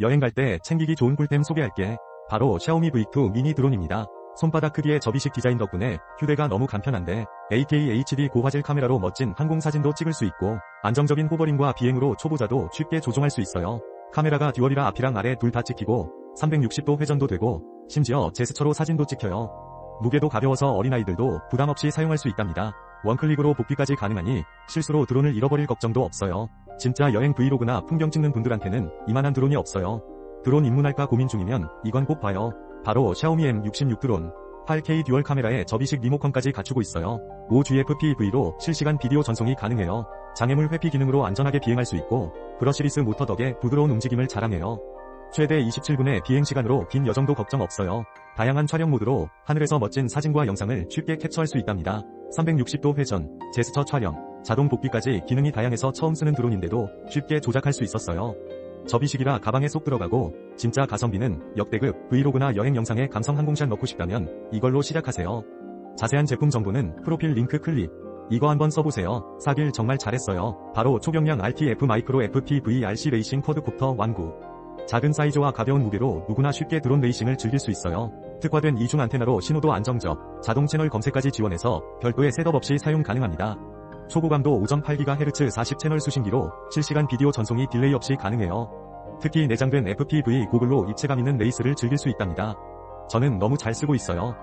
여행 갈 때 챙기기 좋은 꿀템 소개할게. 바로 샤오미 V2 미니 드론입니다. 손바닥 크기의 접이식 디자인 덕분에 휴대가 너무 간편한데 8K HD 고화질 카메라로 멋진 항공 사진도 찍을 수 있고 안정적인 호버링과 비행으로 초보자도 쉽게 조종할 수 있어요. 카메라가 듀얼이라 앞이랑 아래 둘 다 찍히고 360도 회전도 되고 심지어 제스처로 사진도 찍혀요. 무게도 가벼워서 어린아이들도 부담 없이 사용할 수 있답니다. 원클릭으로 복귀까지 가능하니 실수로 드론을 잃어버릴 걱정도 없어요. 진짜 여행 브이로그나 풍경 찍는 분들한테는 이만한 드론이 없어요. 드론 입문할까 고민 중이면 이건 꼭 봐요. 바로 샤오미 M66 드론. 8K 듀얼 카메라에 접이식 리모컨까지 갖추고 있어요. OGFPV로 실시간 비디오 전송이 가능해요. 장애물 회피 기능으로 안전하게 비행할 수 있고 브러시리스 모터 덕에 부드러운 움직임을 자랑해요. 최대 27분의 비행시간으로 긴 여정도 걱정 없어요. 다양한 촬영 모드로 하늘에서 멋진 사진과 영상을 쉽게 캡처할 수 있답니다. 360도 회전, 제스처 촬영, 자동 복귀까지 기능이 다양해서 처음 쓰는 드론인데도 쉽게 조작할 수 있었어요. 접이식이라 가방에 쏙 들어가고 진짜 가성비는 역대급 브이로그나 여행 영상에 감성 항공샷 넣고 싶다면 이걸로 시작하세요. 자세한 제품 정보는 프로필 링크 클릭. 이거 한번 써보세요. 사길 정말 잘했어요. 바로 초경량 RTF 마이크로 FPV RC 레이싱 쿼드콥터 완구. 작은 사이즈와 가벼운 무게로 누구나 쉽게 드론 레이싱을 즐길 수 있어요. 특화된 이중 안테나로 신호도 안정적, 자동 채널 검색까지 지원해서 별도의 셋업 없이 사용 가능합니다. 초고감도 5.8GHz 40채널 수신기로 실시간 비디오 전송이 딜레이 없이 가능해요. 특히 내장된 FPV 고글로 입체감 있는 레이스를 즐길 수 있답니다. 저는 너무 잘 쓰고 있어요.